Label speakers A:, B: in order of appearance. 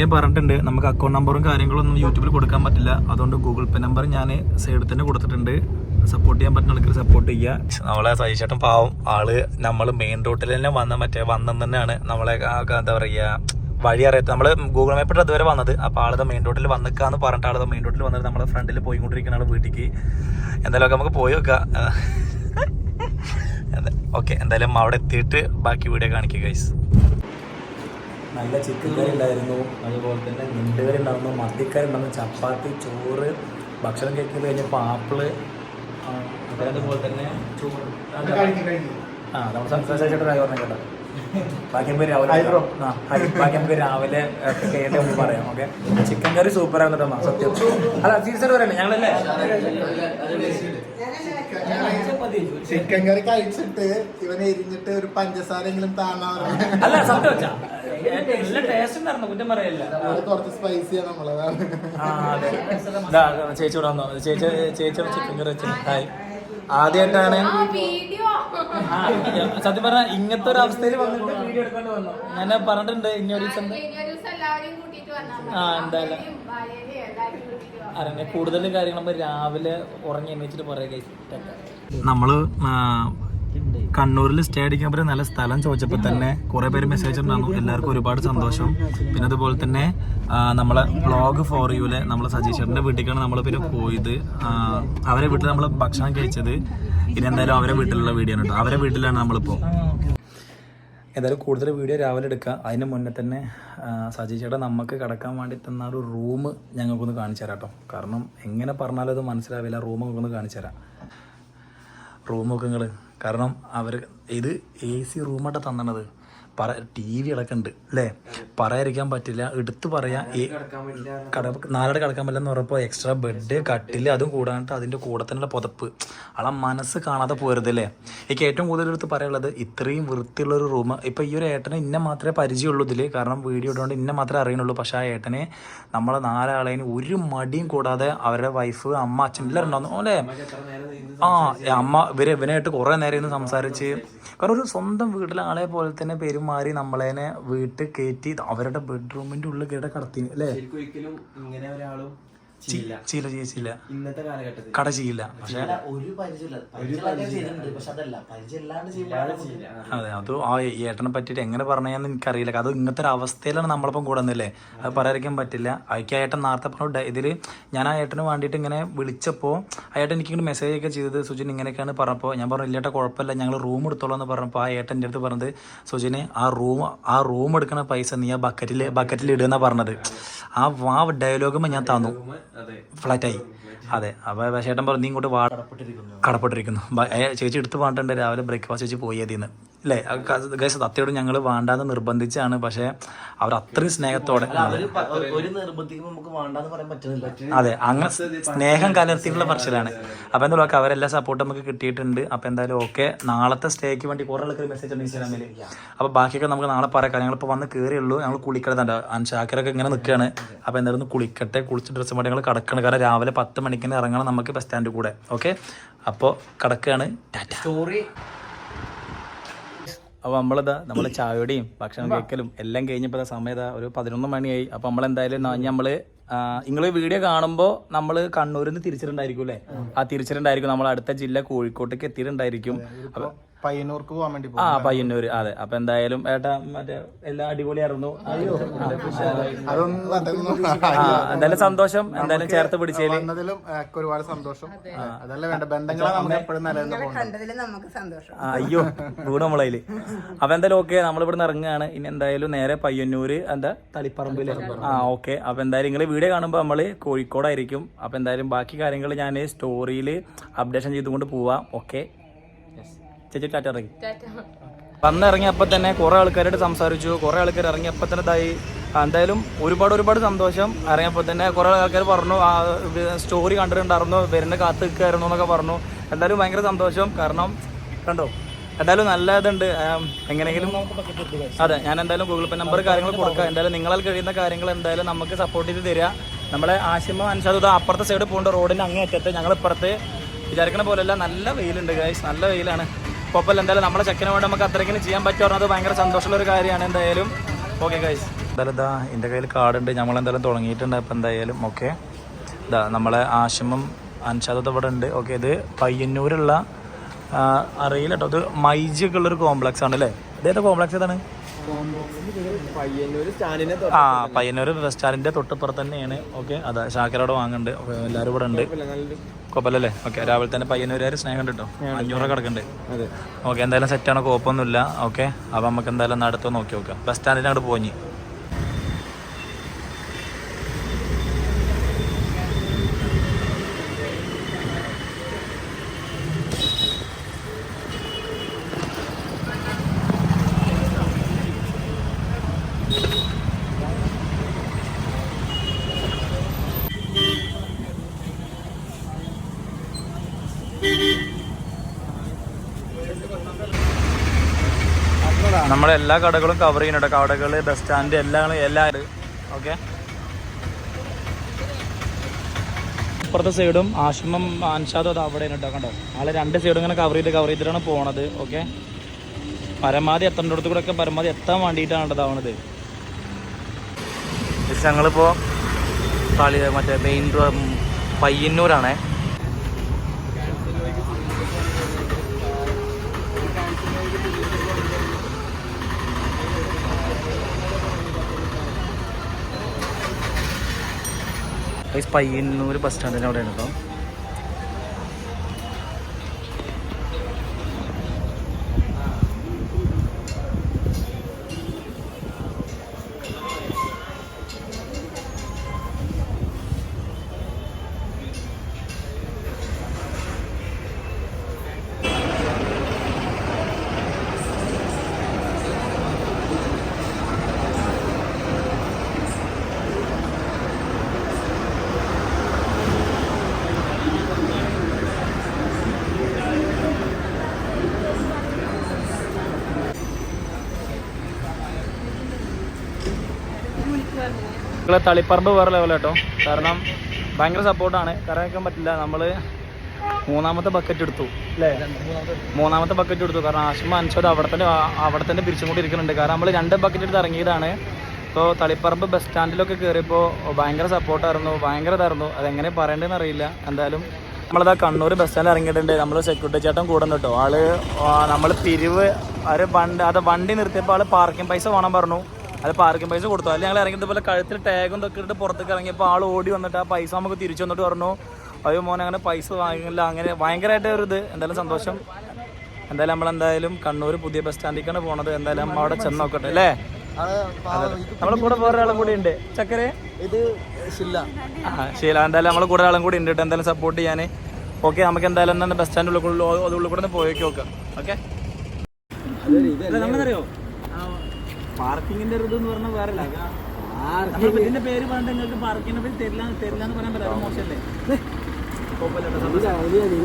A: മുന്നേ പറഞ്ഞിട്ടുണ്ട് നമുക്ക് അക്കൗണ്ട് നമ്പറും കാര്യങ്ങളും ഒന്നും യൂട്യൂബിൽ കൊടുക്കാൻ പറ്റില്ല. അതുകൊണ്ട് ഗൂഗിൾ പേ നമ്പർ ഞാൻ സൈഡിൽ തന്നെ കൊടുത്തിട്ടുണ്ട്. സപ്പോർട്ട് ചെയ്യാൻ പറ്റുന്ന ആൾക്കാർ സപ്പോർട്ട് ചെയ്യുക നമ്മളെ സഹിച്ചേട്ടൻ പാവം. ആൾ നമ്മൾ മെയിൻ റോട്ടിൽ തന്നെ വന്ന മറ്റേ വന്നെന്ന് തന്നെയാണ് നമ്മളെ എന്താ പറയുക വഴി അറിയാത്ത നമ്മൾ ഗൂഗിൾ മാപ്പിട്ട് അതുവരെ വന്നത്. അപ്പോൾ ആളത് മെയിൻ റോഡിൽ വന്നിക്കാന്ന് പറഞ്ഞിട്ട് ആളത് മെയിൻ റോഡിൽ വന്നിട്ട് നമ്മളെ ഫ്രണ്ടിൽ പോയിക്കൊണ്ടിരിക്കുന്ന ആൾ വീട്ടിലേക്ക് എന്തായാലും നമുക്ക് പോയി വെക്കാം ഓക്കെ എന്തായാലും അവിടെ എത്തിയിട്ട് ബാക്കി വീഡിയോ കാണിക്കുക ഗൈസ് നല്ല ചിക്കൻ കറി ഉണ്ടായിരുന്നു. അതുപോലെ തന്നെ ഞണ്ടുകറി ഉണ്ടായിരുന്നു മത്തിക്കറി ഉണ്ടായിരുന്നു ചപ്പാത്തി ചോറ് ഭക്ഷണം കഴിക്കുന്നത് കഴിഞ്ഞപ്പോൾ ആപ്പിൾ അതുപോലെ തന്നെ ചോറ്. ആ നമ്മൾ സംസാരിച്ചിട്ട് കാര്യം പറഞ്ഞു കേട്ടോ. ബാക്കി നമുക്ക് രാവിലെ ആ ഹൈ. ബാക്കി നമുക്ക് രാവിലെ കേട്ട് നമുക്ക് പറയാം ഓക്കെ? ചിക്കൻ കറി സൂപ്പർ ആയിരുന്നു കേട്ടോ സത്യം. അല്ല സീസൺ പറയല്ലേ ഞങ്ങളല്ലേ?
B: ചിക്കൻ കറി കഴിച്ചിട്ട് ഇവനെ എരിഞ്ഞിട്ട് ഒരു പഞ്ചസാരെങ്കിലും താന്നാ
A: അല്ല സത്യം വെച്ചാ നല്ല ടേസ്റ്റ് ഉണ്ടായിരുന്നു കുറ്റം പറയല്ല.
B: കുറച്ച് സ്പൈസിയാണ് നമ്മളതാണ്.
A: ചേച്ചി ഇവിടെ വന്നു. ചേച്ചി ചേച്ചി ചിക്കൻ കറി വെച്ചു ഹായ് ആദ്യമായിട്ടാണ്
C: വീഡിയോ
A: സത്യം പറഞ്ഞ ഇങ്ങനത്തെ ഒരു അവസ്ഥയിൽ വന്നിട്ട് വീഡിയോ എടുക്കേണ്ടി വന്നു. ഞാൻ പറഞ്ഞിട്ടുണ്ട് ഇനി ഒരു ദിവസം ആ, എന്തായാലും. അറിയാം കൂടുതൽ കാര്യങ്ങൾ നമ്മൾ രാവിലെ ഉറങ്ങി എണീച്ചിട്ട് പറയുക നമ്മൾ കണ്ണൂരിൽ സ്റ്റേ അടിക്കാൻ പറ്റിയ നല്ല സ്ഥലം ചോദിച്ചപ്പോൾ തന്നെ കുറേ പേര് മെസ്സേജ് ഉണ്ടായിരുന്നു എല്ലാവർക്കും ഒരുപാട് സന്തോഷം. പിന്നെ അതുപോലെ തന്നെ നമ്മളെ വ്ളോഗ് ഫോർ യുവിലെ നമ്മൾ സജീഷറിന്റെ വീട്ടിലേക്കാണ് നമ്മൾ പിന്നെ പോയത്. അവരെ വീട്ടിൽ നമ്മൾ ഭക്ഷണം കഴിച്ചത്. ഇനി എന്തായാലും അവരെ വീട്ടിലുള്ള വീഡിയോ ആണ് കേട്ടോ. അവരെ വീട്ടിലാണ് നമ്മളിപ്പോൾ എന്തായാലും കൂടുതൽ വീഡിയോ രാവിലെ എടുക്കുക അതിന് മുന്നേ തന്നെ സജി നമുക്ക് കിടക്കാൻ വേണ്ടി തന്ന ഒരു റൂം ഞങ്ങൾക്കൊന്ന് കാണിച്ചു തരാം കേട്ടോ. കാരണം എങ്ങനെ പറഞ്ഞാലും അത് മനസ്സിലാവില്ല. റൂമൊക്കെ ഒന്ന് കാണിച്ചു തരാം. റൂമൊക്കെ നിങ്ങൾ കാരണം അവർ ഇത് എ സി റൂമായിട്ട് തന്നണത്. പറ ടി വി അടക്കമുണ്ട് അല്ലേ പറയാതിരിക്കാൻ പറ്റില്ല. എടുത്തു പറയാം കട നാലട കിടക്കാൻ പറ്റില്ലെന്ന് പറഞ്ഞപ്പോൾ എക്സ്ട്രാ ബെഡ് കട്ടിൽ അതും കൂടാണ്ട് അതിന്റെ കൂടെ തന്നെയുള്ള പുതപ്പ്. ആളെ മനസ്സ് കാണാതെ പോരുത് അല്ലേ എനിക്ക് ഏറ്റവും കൂടുതൽ എടുത്ത് പറയാനുള്ളത് ഇത്രയും വൃത്തിയുള്ളൊരു റൂം ഇപ്പം ഈ ഒരു ഏട്ടനെ ഇന്ന മാത്രമേ പരിചയമുള്ളൂ ഇതിൽ കാരണം വീഡിയോ ഇടുകൊണ്ട് ഇന്ന മാത്രമേ അറിയണുള്ളൂ. പക്ഷേ ആ ഏട്ടനെ നമ്മളെ നാലാളേന് ഒരു മടിയും കൂടാതെ അവരുടെ വൈഫ് അമ്മ അച്ഛൻ എല്ലാവരും ഉണ്ടാകുന്നു അല്ലേ ആ അമ്മ ഇവർ ഇവനായിട്ട് കുറേ നേരം ഇന്ന് സംസാരിച്ച് കാരണം ഒരു സ്വന്തം വീട്ടിലെ ആളെ പോലെ തന്നെ പെരുമാറി നമ്മളേനെ വീട്ടിൽ കയറ്റി അവരുടെ ബെഡ്റൂമിന്റെ ഉള്ളിൽ കയറി കടത്തി അല്ലേ?
D: ഒരിക്കലും ഇങ്ങനെ ഒരാളും
A: ചെയ്യില്ല. ചെയ്യില്ല
D: ഇന്നത്തെ കാലഘട്ടത്തിൽ.
A: കട ചെയ്യില്ല. പക്ഷെ
E: ഒരു
A: അതെ. അത്. ആ ഏട്ടനെ പറ്റിയിട്ട് എങ്ങനെ പറഞ്ഞാന്ന് എനിക്കറിയില്ല. അത് ഇങ്ങനത്തെ ഒരു അവസ്ഥയിലാണ് നമ്മളിപ്പം കൂടുന്നില്ലേ അത് പറയാതിരിക്കാൻ പറ്റില്ല. അയക്ക് ആ ഏട്ടൻ നേരത്തെ പറഞ്ഞു ഇതിൽ ഞാൻ ആ ഏട്ടന് വേണ്ടിയിട്ട് ഇങ്ങനെ വിളിച്ചപ്പോൾ ആ ഏട്ടൻ എനിക്ക് മെസ്സേജ് ഒക്കെ ചെയ്തത് സുജിൻ ഇങ്ങനെയൊക്കെയാണ് പറഞ്ഞപ്പോൾ ഞാൻ പറഞ്ഞു ഇല്ലേട്ട കുഴപ്പമില്ല. ഞങ്ങൾ റൂം എടുത്തോളാം എന്ന് പറഞ്ഞപ്പോൾ ആ ഏട്ടൻ എന്റെ അടുത്ത് പറഞ്ഞത് സുജിന് ആ റൂം ആ റൂം എടുക്കുന്ന പൈസ നീ ആ ബക്കറ്റിൽ ബക്കറ്റിൽ എന്നാ പറഞ്ഞത്. ആ ആ ഡയലോഗുമ്പോൾ ഞാൻ തന്നു.
D: അതെ.
A: ഫ്ലാറ്റായി അതെ. അപ്പോൾ ചേട്ടൻ പറഞ്ഞു നീ ഇങ്ങോട്ട് വാ. കടപ്പെട്ടിരിക്കുന്നു. ചേച്ചി എടുത്ത് പാട്ടുണ്ട് രാവിലെ ബ്രേക്ക്ഫാസ്റ്റ് വെച്ച് പോയി അതിന്ന്. അല്ലേ ഗൈസ് തത്തയോട് ഞങ്ങൾ വേണ്ടാന്ന് നിർബന്ധിച്ചാണ്. പക്ഷേ അവർ അത്രയും സ്നേഹത്തോടെ അതെ അങ്ങനെ സ്നേഹം കലർത്തിയിട്ടുള്ള പറച്ചിലാണ് അപ്പോൾ എന്താ പറയുക അവരെല്ലാ സപ്പോർട്ടും നമുക്ക് കിട്ടിയിട്ടുണ്ട്. അപ്പോൾ എന്തായാലും ഓക്കെ നാളത്തെ സ്റ്റേക്ക് വേണ്ടി കുറേ ആൾക്കാർ മെസ്സേജ് ഉണ്ട് ഇൻസ്റ്റാഗ്രാമിൽ അപ്പോൾ ബാക്കിയൊക്കെ നമുക്ക് നാളെ പറയാം. ഞങ്ങളിപ്പോൾ വന്ന് കയറിയുള്ളൂ ഞങ്ങൾ കുളിക്കണതുണ്ട്. അൻഷാക്കരൊക്കെ ഇങ്ങനെ നിൽക്കുകയാണ് അപ്പോൾ എന്തായാലും കുളിക്കട്ടെ. കുളിച്ച് ഡ്രസ്സ് മാറ്റി ഞങ്ങൾ കടക്കണം. കാരണം രാവിലെ പത്ത് മണിക്കിന് ഇറങ്ങണം നമുക്ക് ബസ് സ്റ്റാൻഡ് കൂടെ. ഓക്കെ? അപ്പോൾ കിടക്കുകയാണ് ടാറ്റ.
E: സ്റ്റോറി
A: അപ്പോൾ നമ്മളിതാ നമ്മൾ ചായയുടെയും ഭക്ഷണം കഴിക്കലും എല്ലാം കഴിഞ്ഞപ്പോൾ സമയത ഒരു പതിനൊന്ന് മണിയായി. അപ്പോൾ നമ്മളെന്തായാലും നമ്മൾ നിങ്ങൾ വീഡിയോ കാണുമ്പോൾ നമ്മൾ കണ്ണൂരിൽ നിന്ന് തിരിച്ചിട്ടുണ്ടായിരിക്കും അല്ലേ? ആ തിരിച്ചിട്ടുണ്ടായിരിക്കും. നമ്മൾ അടുത്ത ജില്ല കോഴിക്കോട്ടേക്ക് എത്തിയിട്ടുണ്ടായിരിക്കും. അപ്പോൾ
B: പയ്യന്നൂർക്ക് പോകാൻ വേണ്ടി
A: ആ പയ്യന്നൂർ അതെ. അപ്പൊ എന്തായാലും ഏട്ടാ മറ്റേ എല്ലാം അടിപൊളിയായിരുന്നു എന്തായാലും സന്തോഷം. എന്തായാലും ചേർത്ത് പിടിച്ചേൽ.
B: വന്നതിലും ഒരുപാട് സന്തോഷം. അതല്ല വേണ്ട ബന്ധങ്ങളെ നമ്മൾ എപ്പോഴും
A: അയ്യോ വീണ് നമ്മളതിൽ. അപ്പൊ എന്തായാലും ഓക്കെ നമ്മൾ ഇവിടെ ഇറങ്ങുകയാണ്. ഇനി എന്തായാലും നേരെ പയ്യന്നൂര് എന്താ തളിപ്പറമ്പിൽ. ആ ഓക്കെ. അപ്പൊ എന്തായാലും നിങ്ങൾ വീഡിയോ കാണുമ്പോൾ നമ്മൾ കോഴിക്കോടായിരിക്കും. അപ്പൊ എന്തായാലും ബാക്കി കാര്യങ്ങൾ ഞാൻ സ്റ്റോറിയിൽ അപ്ഡേഷൻ ചെയ്തുകൊണ്ട് പോവാം. ഓക്കെ? ചേച്ചി ടാറ്റ ഇറങ്ങി. വന്നിറങ്ങിയപ്പോൾ തന്നെ കുറേ ആൾക്കാരായിട്ട് സംസാരിച്ചു. കുറേ ആൾക്കാർ ഇറങ്ങിയപ്പോൾ തന്നെ ഇതായി എന്തായാലും ഒരുപാട് ഒരുപാട് സന്തോഷം. ഇറങ്ങിയപ്പോൾ തന്നെ കുറേ ആൾക്കാർ പറഞ്ഞു ആ സ്റ്റോറി കണ്ടിട്ടുണ്ടായിരുന്നു വരുന്ന കാത്ത് നിൽക്കായിരുന്നു എന്നൊക്കെ പറഞ്ഞു. എന്തായാലും ഭയങ്കര സന്തോഷം. കാരണം കണ്ടോ എന്തായാലും നല്ല ഇതുണ്ട്. എങ്ങനെയെങ്കിലും അതെ ഞാൻ എന്തായാലും ഗൂഗിൾ പേ നമ്പർ കാര്യങ്ങൾ കൊടുക്കാം. എന്തായാലും നിങ്ങളാൽ കഴിയുന്ന കാര്യങ്ങൾ എന്തായാലും നമുക്ക് സപ്പോർട്ട് ചെയ്ത് തരിക നമ്മുടെ ആശിമ അനുസരിച്ച് അപ്പുറത്തെ സൈഡ് പോകേണ്ട റോഡിന് അങ്ങേ അറ്റത്ത് ഞങ്ങൾ ഇപ്പുറത്ത് വിചാരിക്കണ പോലെയല്ല നല്ല വെയിലുണ്ട് ഗൈസ് നല്ല വെയിലാണ്. കുഴപ്പമില്ല എന്തായാലും നമ്മളെ ചെക്കന് വേണ്ടി നമുക്ക് അത്രയ്ക്കിനും ചെയ്യാൻ പറ്റുക പറഞ്ഞത് ഭയങ്കര സന്തോഷമുള്ള ഒരു കാര്യമാണ് എന്തായാലും. ഓക്കെ ഗൈസ് എന്തായാലും ഇതാ എന്റെ കയ്യിൽ കാർഡുണ്ട്. നമ്മൾ എന്തായാലും തുടങ്ങിയിട്ടുണ്ട്. അപ്പം എന്തായാലും ഓക്കെ ഇതാ നമ്മളെ ആശ്രമം അൻഷാദത്ത് ഇവിടെ ഉണ്ട്. ഓക്കെ ഇത് പയ്യന്നൂരുള്ള അറിയില്ല കേട്ടോ ഇത് മൈജിയൊക്കെ ഉള്ളൊരു കോംപ്ലക്സ് ആണ് അല്ലേ? ഇതേതാ കോംപ്ലക്സ് ഏതാണ്? ആ പയ്യന്നൂർ റെസ്റ്റാറിന്റെ തൊട്ടപ്പുറത്ത് തന്നെയാണ്. ഓക്കെ അതാ ഷാക്കരോടെ വാങ്ങുന്നുണ്ട്. എല്ലാവരും ഇവിടെ ഉണ്ട്. കുഴപ്പമില്ലല്ലേ? ഓക്കെ രാവിലെ തന്നെ പയ്യന്നൂരുകാർ സ്നേഹം ഉണ്ട് കേട്ടോ. അഞ്ഞൂറ്
D: കിടക്കണ്ടേ
A: ഓക്കെ എന്തായാലും സെറ്റാണ് കുഴപ്പമൊന്നുമില്ല. ഓക്കെ അപ്പം നമുക്ക് എന്തായാലും ഒന്ന് അടുത്ത് നോക്കി നോക്കാം. ബസ് സ്റ്റാൻഡിൽ അങ്ങോട്ട് പോഞ്ഞി നമ്മളെല്ലാ കടകളും കവർ ചെയ്യുന്നുണ്ട്. കടകൾ ബസ് സ്റ്റാൻഡ് എല്ലാം എല്ലാം ഓക്കെ ഇപ്പുറത്തെ സൈഡും ആശ്രമം ആൻഷാദും അത് അവിടെ കേട്ടോ കണ്ടോ? ആളെ രണ്ട് സൈഡും ഇങ്ങനെ കവർ ചെയ്ത് കവർ ചെയ്തിട്ടാണ് പോണത്. ഓക്കെ പരമാവധി എത്തേണ്ടടുത്ത് കൂടെ ഒക്കെ പരമാവധി എത്താൻ വേണ്ടിയിട്ടാണ് കളി മറ്റേ മെയിൻ പയ്യന്നൂരാണേ. ഗൈസ് പയ്യന്നൂർ ബസ് സ്റ്റാൻഡിന്റെ അവിടെയാണ് കേട്ടോ. നിങ്ങളെ തളിപ്പറമ്പ് വേറെ ലെവൽ കേട്ടോ കാരണം ഭയങ്കര സപ്പോർട്ടാണ് കറക്കാൻ പറ്റില്ല. നമ്മൾ മൂന്നാമത്തെ ബക്കറ്റ് എടുത്തു അല്ലേ? മൂന്നാമത്തെ ബക്കറ്റ് എടുത്തു. കാരണം ആശുമ അനുസരിച്ച് അവിടെ തന്നെ അവിടെ തന്നെ പിരിച്ചും കൂടി ഇരിക്കുന്നുണ്ട് കാരണം നമ്മൾ രണ്ട് ബക്കറ്റ് എടുത്ത് ഇറങ്ങിയതാണ്. ഇപ്പോൾ തളിപ്പറമ്പ് ബസ് സ്റ്റാൻഡിലൊക്കെ കയറിയപ്പോൾ ഭയങ്കര സപ്പോർട്ടായിരുന്നു ഭയങ്കര ഇതായിരുന്നു. അതെങ്ങനെ പറയേണ്ടതെന്ന് അറിയില്ല. എന്തായാലും നമ്മളിതാ കണ്ണൂർ ബസ് സ്റ്റാൻഡിൽ ഇറങ്ങിയിട്ടുണ്ട്. നമ്മൾ സെക്യൂരിറ്റി ചേട്ടൻ കൂടുന്നു കേട്ടോ. ആൾ നമ്മൾ പിരിവ് ഒരു വണ്ടി അത് വണ്ടി നിർത്തിയപ്പോൾ ആൾ പാർക്കിംഗ് പൈസ വേണം പറഞ്ഞു. അത് പാർക്കിംഗ് പൈസ കൊടുത്തു? അല്ലെങ്കിൽ ഞങ്ങൾ ഇറങ്ങിയത് പോലെ കഴുത്തിൽ ടാഗും ഇതൊക്കെ ഇട്ട് പുറത്തേക്ക് ഇറങ്ങിയപ്പോൾ ആൾ ഓടി വന്നിട്ട് ആ പൈസ നമുക്ക് തിരിച്ചു വന്നിട്ട് പറഞ്ഞു അയ്യോ മോനെ അങ്ങനെ പൈസ വാങ്ങില്ല. അങ്ങനെ ഭയങ്കരമായിട്ട് ഒരു ഇത്. എന്തായാലും സന്തോഷം. എന്തായാലും നമ്മൾ എന്തായാലും കണ്ണൂർ പുതിയ ബസ് സ്റ്റാൻഡിലേക്കാണ് പോണത്. എന്തായാലും അവിടെ ചെന്ന് നോക്കട്ടെ അല്ലേ? നമ്മളെ കൂടെ വേറെ ഒരാളും കൂടി ഉണ്ട്. ചക്കരെ?
B: ഇത് ശില്ല
A: ആ എന്തായാലും നമ്മളെ കൂടെ ആളും കൂടി ഉണ്ട് കേട്ടോ. എന്തായാലും സപ്പോർട്ട് ചെയ്യാൻ ഓക്കെ നമുക്ക് എന്തായാലും ബസ് സ്റ്റാൻഡിൽ ഉള്ളിൽ ഉള്ളിൽ കൂടെ പോയേക്ക് നോക്കാം. ഓക്കെ നമ്മളറിയോ പാർക്കിങ്ങിന്റെ ഒരു ഇതെന്ന് പറഞ്ഞാൽ വേറെ ഇതിന്റെ പേര് പറഞ്ഞിട്ട് നിങ്ങൾക്ക് പാർക്കിങ്ങിനെ പറ്റി തരില്ല തരില്ല എന്ന് പറയാൻ പറ്റില്ല മോശമല്ലേ? കുഴപ്പമില്ല.